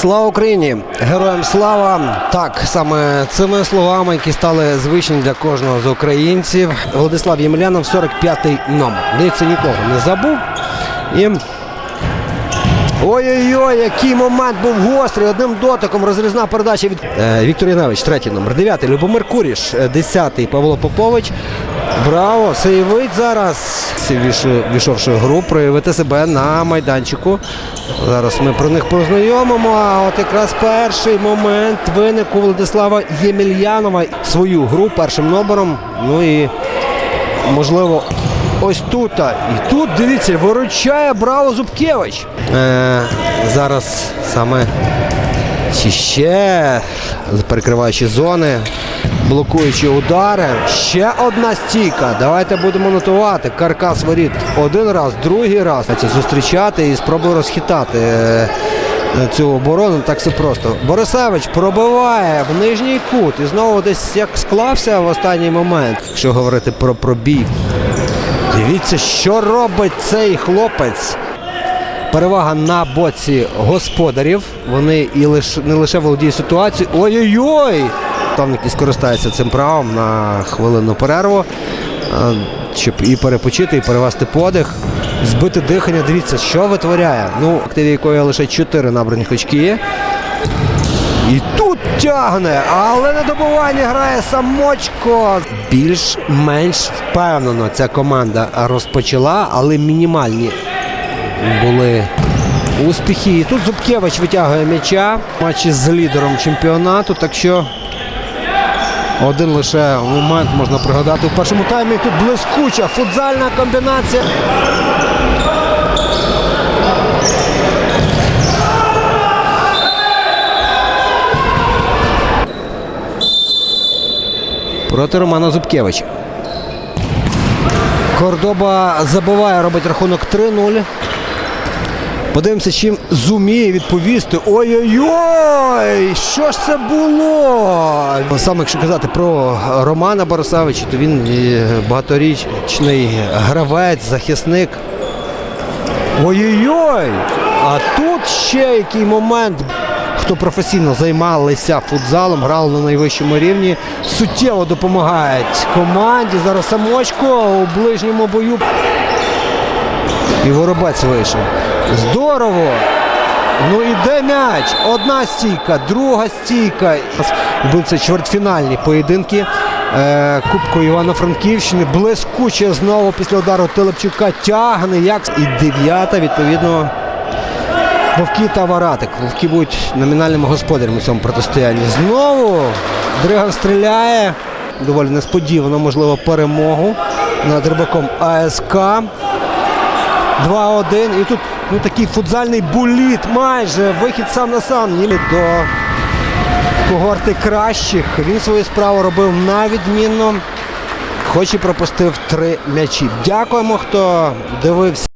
Слава Україні! Героям слава! Так, саме цими словами, які стали звичні для кожного з українців. Владислав Ємельянов, 45-й номер. Дивіться, нікого не забув. І Ой-ой-ой, який момент був гострий. Одним дотиком розрізна передача від е, Віктор Яневич, третій номер. Дев'ятий Любомир Куріш, е, десятий Павло Попович. Браво! Сейвить зараз. Війшов- Війшовши гру, проявити себе на майданчику. Зараз ми про них познайомимо. А от якраз перший момент виник у Владислава Ємельянова свою гру першим номером. Ну і можливо, ось тут. І тут, дивіться, виручає Браво Зубкевич. Е, зараз саме ще перекриваючи зони, блокуючи удари. Ще одна стійка. Давайте будемо нотувати. Каркас воріт один раз, другий раз. Це зустрічати і спробує розхитати. е, Цю оборону так все просто. Борисевич пробиває в нижній кут і знову десь як склався в останній момент, якщо говорити про пробій. Дивіться, що робить цей хлопець. Перевага на боці господарів. Вони і лиш, не лише володіють ситуацією. Ой-ой-ой! Там і скористається цим правом на хвилинну перерву, щоб і перепочити, і перевести подих, збити дихання. Дивіться, що витворяє. Ну, активі якої лише 4 набраних очки. І тут тягне, але на добуванні грає самочко. Більш-менш впевнено ця команда розпочала, але мінімальні були успіхи. І тут Зубкевич витягує м'яча матчі з лідером чемпіонату. Так що один лише момент можна пригадати у першому таймі. Тут блискуча футзальна комбінація. Проти Романа Зубкевича. Кордоба забиває, робить рахунок 3-0. Подивимося, чим зуміє відповісти. Ой-ой-ой! Що ж це було? Саме якщо казати про Романа Борисевича, то він багаторічний гравець, захисник. Ой-ой-ой! А тут ще який момент. Хто професійно займалися футзалом, грали на найвищому рівні, суттєво допомагають команді. Зараз самочко у ближньому бою. І воробець вийшов. Здорово! Ну іде м'яч. Одна стійка, друга стійка. Були це чвертьфінальні поєдинки е, Кубку Івано-Франківщини. Блискуче знову після удару Телепчука тягне. Як... І дев'ята, відповідно, Вовки та Варатик. Вовки будуть номінальними господарями у цьому протистоянні. Знову Дриган стріляє. Доволі несподівано, можливо, перемогу над рибаком АСК. 2-1. І тут ну, такий футзальний буліт. Майже вихід сам на сам. Ні, До когорти кращих. Він свою справу робив на відмінно. Хоч і пропустив три м'ячі. Дякуємо, хто дивився.